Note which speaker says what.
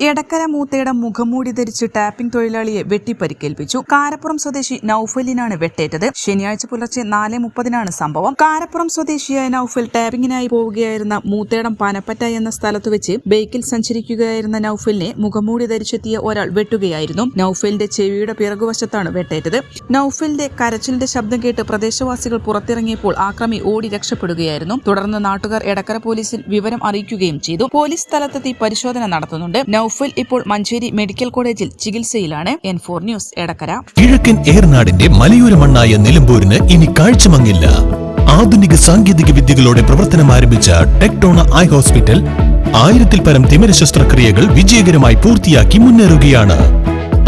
Speaker 1: Edakkara മൂത്തയുടെ മുഖംമൂടി ധരിച്ച് tapping തൊഴിലാളിയെ വെട്ടിപ്പരിക്കേൽപ്പിച്ചു. കാരപ്പുറം സ്വദേശി നൌഫലിനാണ് വെട്ടേറ്റത്. ശനിയാഴ്ച പുലർച്ചെ നാല് മുപ്പതിനാണ് സംഭവം. കാരപ്പുറം സ്വദേശിയായ നൌഫൽ ടാപ്പിംഗിനായി പോവുകയായിരുന്ന മൂത്തേടം പനപ്പറ്റ എന്ന സ്ഥലത്ത് വെച്ച് ബൈക്കിൽ സഞ്ചരിക്കുകയായിരുന്ന നൌഫലിനെ മുഖംമൂടി ധരിച്ചെത്തിയ ഒരാൾ വെട്ടുകയായിരുന്നു. നൌഫലിന്റെ ചെവിയുടെ പിറകുവശത്താണ് വെട്ടേറ്റത്. നൌഫലിന്റെ കരച്ചിലിന്റെ ശബ്ദം കേട്ട് പ്രദേശവാസികൾ പുറത്തിറങ്ങിയപ്പോൾ ആക്രമി ഓടി രക്ഷപ്പെടുകയായിരുന്നു. തുടർന്ന് നാട്ടുകാർ എടക്കര പോലീസിൽ വിവരം അറിയിക്കുകയും ചെയ്തു. പോലീസ് സ്ഥലത്തെത്തി പരിശോധന നടത്തുന്നുണ്ട്. നൌഫൽ ഇപ്പോൾ മഞ്ചേരി മെഡിക്കൽ കോളേജിൽ ചികിത്സയിലാണ്. N four news Edakkara.
Speaker 2: കിഴക്കൻ ഏർനാടിന്റെ മലയോര മണ്ണായ നിലമ്പൂരിന് ഇനി കാഴ്ചമങ്ങില്ല. ആധുനിക സാങ്കേതിക വിദ്യകളോടെ പ്രവർത്തനം ആരംഭിച്ച ടെക്ടോണ ഐ ഹോസ്പിറ്റൽ ആയിരത്തിൽ പരം തിമിര ശസ്ത്രക്രിയകൾ വിജയകരമായി പൂർത്തിയാക്കി മുന്നേറുകയാണ്.